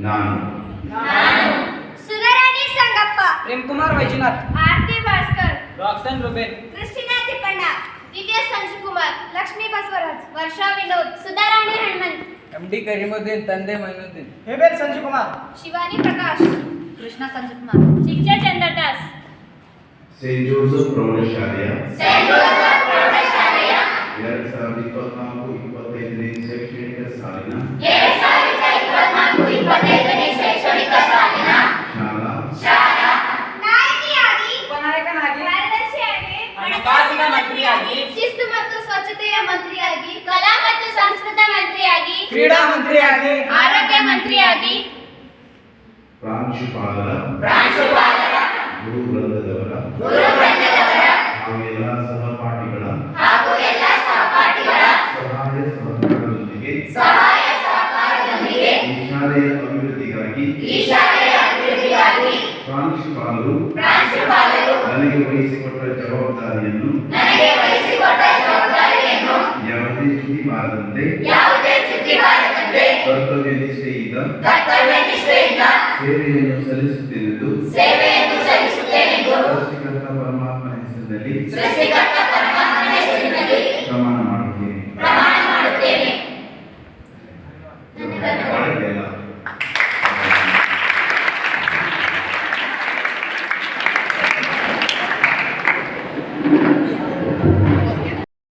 ನಾನು Sudharani Sangappa Premkumar Vaijanath Aarti Bhaskar Roxan Ruben Christina Tippanna Divya Sanjukumar Lakshmi Basavaraj Varsha Vinod Sudharani Hanumanth M D Karimuddin ತಂದೆ ಮೈನುದ್ದೀನ್ ಹೇಬೇಲ್ ಸಂಜುಕುಮಾರ್ ಶಿವಾನಿ ಪ್ರಕಾಶ್ ಕೃಷ್ಣ ಸಂಜುಕುಮಾರ್ ಶಿಕ್ಷಾ Chandradas Saint Joseph ಪ್ರೌಢಶಾಲೆಯ ಎರಡು ಸಾವಿರದ ಇಪ್ಪತ್ನಾಲ್ಕು ಇಪ್ಪತ್ತೈದನೇ ಶೈಕ್ಷಣಿಕ ಸಾಲಿನ ಸ್ವಚ್ಛತೆಯ ಮಂತ್ರಿಯಾಗಿ ಕಲಾ ಮತ್ತು ಸಂಸ್ಕೃತ ಮಂತ್ರಿಯಾಗಿ ಕ್ರೀಡಾ ಮಂತ್ರಿಯಾಗಿ ಆರೋಗ್ಯ ಮಂತ್ರಿಯಾಗಿ ಪ್ರಾಂಶುಪಾಲರ ಪ್ರಾಂಶುಪಾಲರ ಗುರು ವೃಂದದವರ ಹಾಗೂ ಎಲ್ಲ ಸಹಪಾಠಿಗಳ ಸಹಾಯ ಸಹಕಾರದೊಂದಿಗೆ ಈ ಶಾಲೆಯ ಅಭಿವೃದ್ಧಿಗಾಗಿ ಪ್ರಾಂಶುಪಾಲರು ಪ್ರಾಂಶುಪಾಲರು ನನಗೆ ವಹಿಸಿಕೊಟ್ಟ ಜವಾಬ್ದಾರಿಯನ್ನು ಯಾವುದೇ ಬಾರದಂತೆ ಕರ್ತವ್ಯ ನಿಷ್ಠೆಯಿಂದ ಸೇವೆಯನ್ನು ಸಲ್ಲಿಸುತ್ತೇನೆಂದು ಸೃಷ್ಟಿಕರ್ತ ಪರಮಾತ್ಮನ ಹೆಸರಿನಲ್ಲಿ